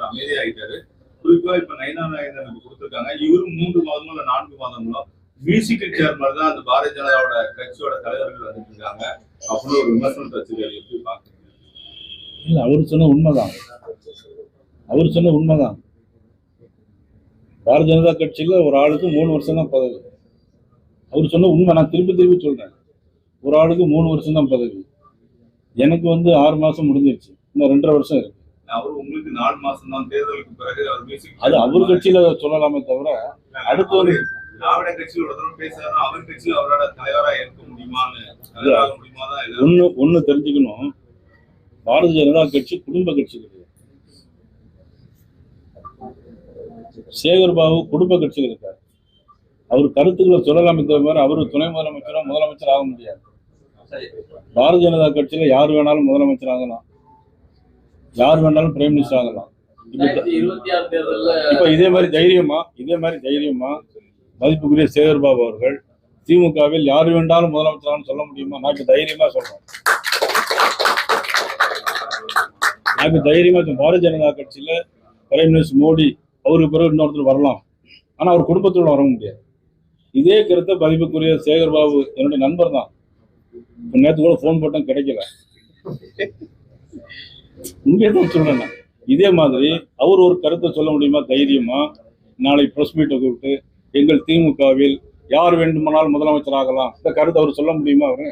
அவர் அமைதியாகிட்டாரு குறிப்பா இப்ப நயனா நாயகன் நமக்கு கொடுத்துருக்காங்க. இவரும் மூன்று மாதமும் இல்ல நான்கு மாதங்களும் மியூசிக்கல் சேர் மாதிரி தான் அந்த பாரதிய ஜனதாவோட கட்சியோட தலைவர்கள் வந்துட்டு இருக்காங்க அப்படின்னு ஒரு விமர்சனத்தை வச்சிருக்காரு. எப்படி பாக்குறீங்க? இல்ல அவர் சொன்ன உண்மைதான். அவர் சொன்ன உண்மைதான். பாரதிய ஜனதா கட்சியில ஒரு ஆளுக்கு மூணு வருஷம் தான் பதவி. அவர் சொன்ன உண்மை நான் திருப்பி திருப்பி சொல்றேன். ஒரு ஆளுக்கு மூணு வருஷம் தான் பதவி. எனக்கு வந்து ஆறு மாசம் முடிஞ்சிருச்சு. இன்னும் ரெண்டரை வருஷம் இருக்கு. அவர் உங்களுக்கு நாலு மாசம் தான் தேர்தலுக்கு பிறகு அவர் மியூசிக் அது அவர் கட்சியில சொல்லலாமே தவிர அடுத்து வந்து திராவிட கட்சியில் ஒரு தடவை பேசுறாருன்னா அவர் கட்சியில் அவரோட தலைவரா இருக்க முடியுமான்னு தலைவராக முடியுமா தான் இது. ஒண்ணு ஒண்ணு தெரிஞ்சுக்கணும். பாரதிய ஜனதா கட்சி குடும்ப கட்சி கிடையாது. சேகர் பாபு குடும்ப கட்சியில் இருக்கார். அவர் கருத்துக்களை சொல்லலாமே தவிர அவரு துணை முதலமைச்சரோ முதலமைச்சர் ஆக முடியாது. பாரதிய ஜனதா கட்சியில யார் வேணாலும் முதலமைச்சர் ஆகலாம். யார் வேணாலும் பிரைம் மினிஸ்டர் ஆகலாம். இப்ப இதே மாதிரி தைரியமா இதே மாதிரி தைரியமா மதிப்புக்குரிய சேகர் பாபு அவர்கள் திமுகவில் யார் வேண்டாலும் முதலமைச்சரான்னு சொல்ல முடியுமா? நான் தைரியமா நான் இப்ப தைரியமா. பாரதிய ஜனதா கட்சியில பிரைம் மினிஸ்டர் மோடி அவருக்கு பிறகு இன்னொருத்தர் வரலாம். ஆனா அவர் குடும்பத்தோட வர முடியாது. இதே கருத்தை மதிப்புக்குரிய சேகர் பாபு என்னுடைய நண்பர் தான் நேற்று கூட ஃபோன் போட்டேன் கிடைக்கல. இங்கே தான். இதே மாதிரி அவர் ஒரு கருத்தை சொல்ல முடியுமா? தைரியமா? நாளை பிரஸ் மீட்டை கூப்பிட்டு எங்கள் திமுகவில் யார் வேண்டுமானாலும் முதலமைச்சர் ஆகலாம். இந்த கருத்தை அவர் சொல்ல முடியுமா அவரு?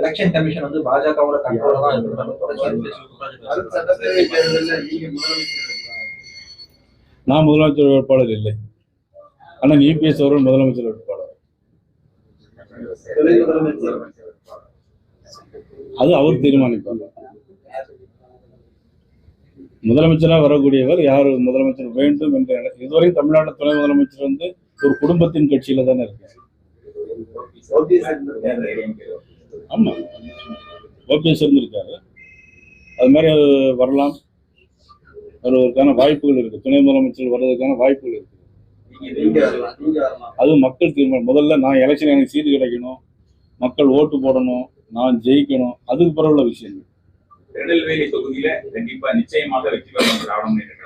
எலெக்ஷன் கமிஷன் வந்து பாஜகவோட. நான் முதலமைச்சர் வேட்பாளர் இல்லை. அண்ணன் இபிஎஸ் அவர்கள் முதலமைச்சர் வேட்பாளர். அது அவர் தீர்மானிப்பார். முதலமைச்சராக வரக்கூடியவர் யார்? முதலமைச்சர் வேண்டும் என்ற இதுவரை தமிழ்நாடு துணை முதலமைச்சர் வந்து ஒரு குடும்பத்தின் கட்சியில தானே இருக்காரு. ஆமா. ஓபிஎஸ் இருந்திருக்காரு. அது மாதிரி வரலாம். வருவதற்கான வாய்ப்புகள் இருக்கு. துணை முதலமைச்சர் வர்றதுக்கான வாய்ப்புகள் இருக்கு. அது மக்கள் தீர்மானம். முதல்ல நான் எலெக்ஷன் எனக்கு சீட்டு கிடைக்கணும். மக்கள் ஓட்டு போடணும். நான் ஜெயிக்கணும். அதுக்கு பிறகு உள்ள விஷயங்கள். திருநெல்வேலி தொகுதியில கண்டிப்பா நிச்சயமாக வெற்றி பெறும் திராவிடம் முன்னேற்ற